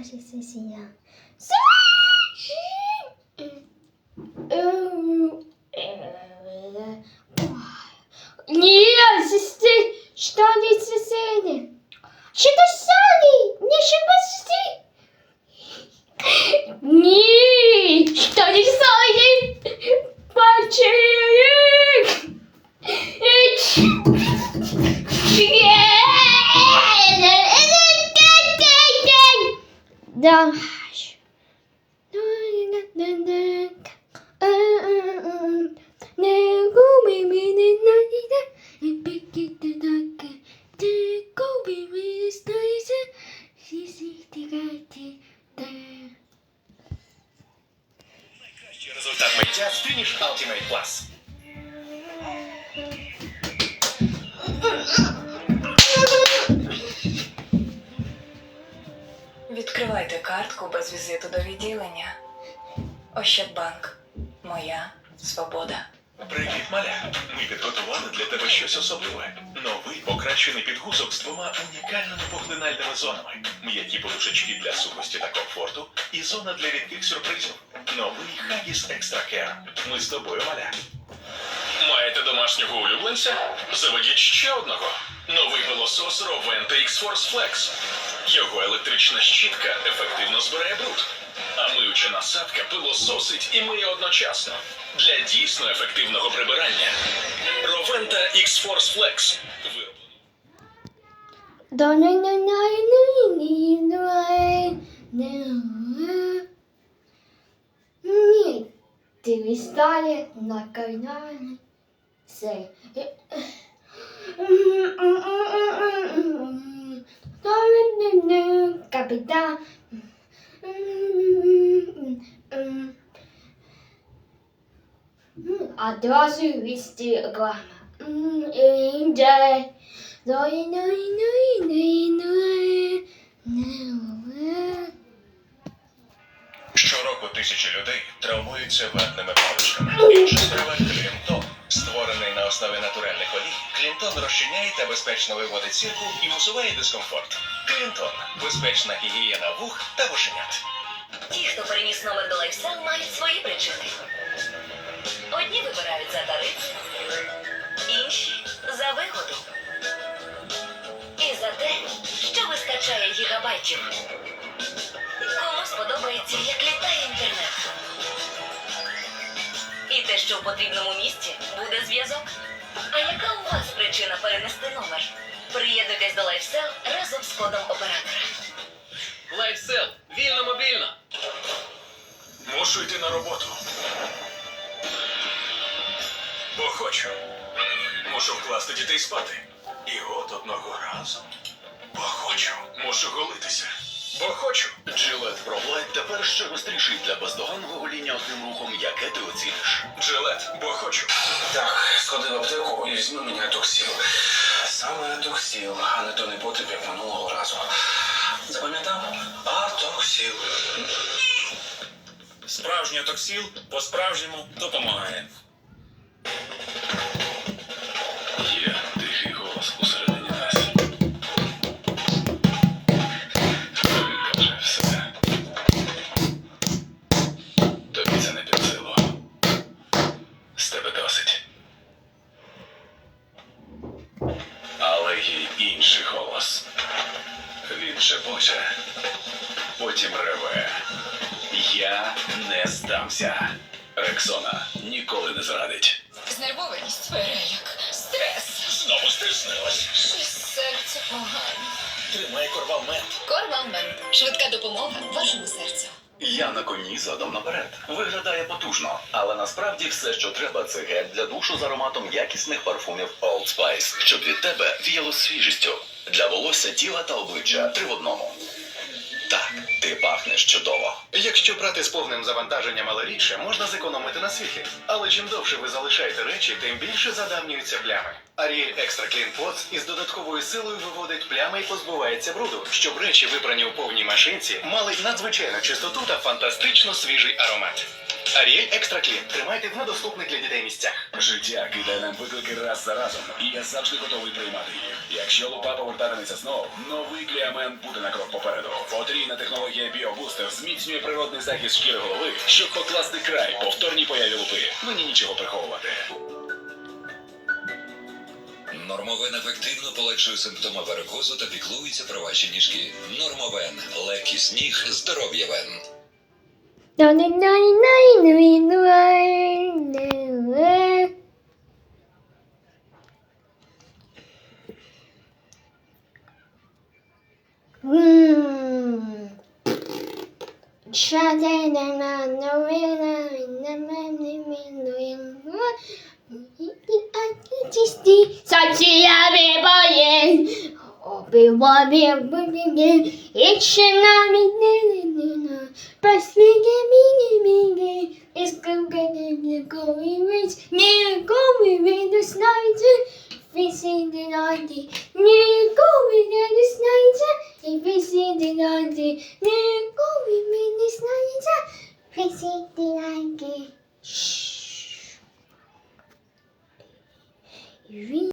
Aşk sesi ya. Niye sesi? Şu tane sesini. Şaka sani. Ne şaka sesi? Niye? Şu tane sani. Parçayı. Hiç. Результат миття Ultimate Plus. Відкривайте картку без візиту до відділення. Ощадбанк. Моя свобода. Привіт, маля. Ми підготували для тебе щось особливе. Новий покращений підгузок з двома унікальними поглинальними зонами. М'які подушечки для сухості та комфорту і зона для рідких сюрпризів. Новий Extra Care. Ми з тобою, маля. Маєте домашнього улюбленця? Заведіть ще одного. Новий пилосос Roventa X-Force Flex. Його електрична щітка ефективно збирає бруд. А миюча насадка пилососить і миє одночасно. Для дійсно ефективного прибирання. Roventa X-Force Flex. Вироблено Ні, ти відстає на каналі. Все. Капітан. Одразу вісти реклама. Інджай. Зої, Щороку тисячі людей травмуються ватними паличками. Інша справа Клінтон. Створений на основі натуральних олій, Клінтон розчиняє та безпечно виводить сірку і усуває дискомфорт. Клінтон безпечна гігієна вух та вошенят. Ті, хто переніс номер до лайфсел, мають свої причини. Одні вибирають за тариф, інші за вигоду. І за те, що вистачає гігабайтів. Кому сподобається, як літає інтернет. І те, що в потрібному місці буде зв'язок. А яка у вас причина перенести номер? Приєднуйтесь до лайфсел разом з кодом оператора. Лайфсел, вільно мобільно. Мушу йти на роботу. Бо хочу. Мушу вкласти дітей спати. І от одного разу. Бо хочу. Мушу голитися. Бо хочу. Джилет ProLight тепер ще гостріший для бездоганного гоління одним рухом, яке ти оціниш. Джилет, бо хочу. Так, сходи в аптеку і візьми мені атоксіл. Саме атоксіл, а не то не потріб, як минулого разу. Запам'ятав? Атоксіл. Справжній токсіл по-справжньому допомагає. Потім. Я не здамся. Рексона ніколи не зрадить. Знервованість, переляк, стрес, Знову стиснилась. щось серце погано. Тримай корвалмент. Корвалмен. Швидка допомога вашому серцю. Я на коні задом наперед. Виглядає потужно, але насправді все, що треба, це гель для душу з ароматом якісних парфумів Old Spice, щоб від тебе віяло свіжістю. Для волосся, тіла та обличчя три в одному. Так, ти пахнеш чудово. Якщо брати з повним завантаженням, але рідше, можна зекономити на світлі. Але чим довше ви залишаєте речі, тим більше задавнюються плями. Ariel Extra Clean Pots із додатковою силою виводить плями і позбувається бруду, щоб речі, вибрані у повній машинці, мали надзвичайну чистоту та фантастично свіжий аромат. Ariel Extra Clean тримайте в недоступних для дітей місцях. Життя кидає нам виклики раз за разом, і я завжди готовий приймати їх. Якщо лупа повертатиметься знов, новий кліамен буде на крок попереду. Потрійна технологія біобустер зміцнює природний захист шкіри голови, щоб покласти край повторній появі лупи. Мені нічого приховувати. Нормовен ефективно полегшує симптоми варикозу та піклується про ваші ніжки. Нормовен легкість ніг, здоров'я вен. Saçıya bir boyun, bir boyun, bir boyun, içine bir Başlıca mini mini is going going rich near going with the sniper facing the naughty near going with the sniper facing the naughty near going with the sniper facing the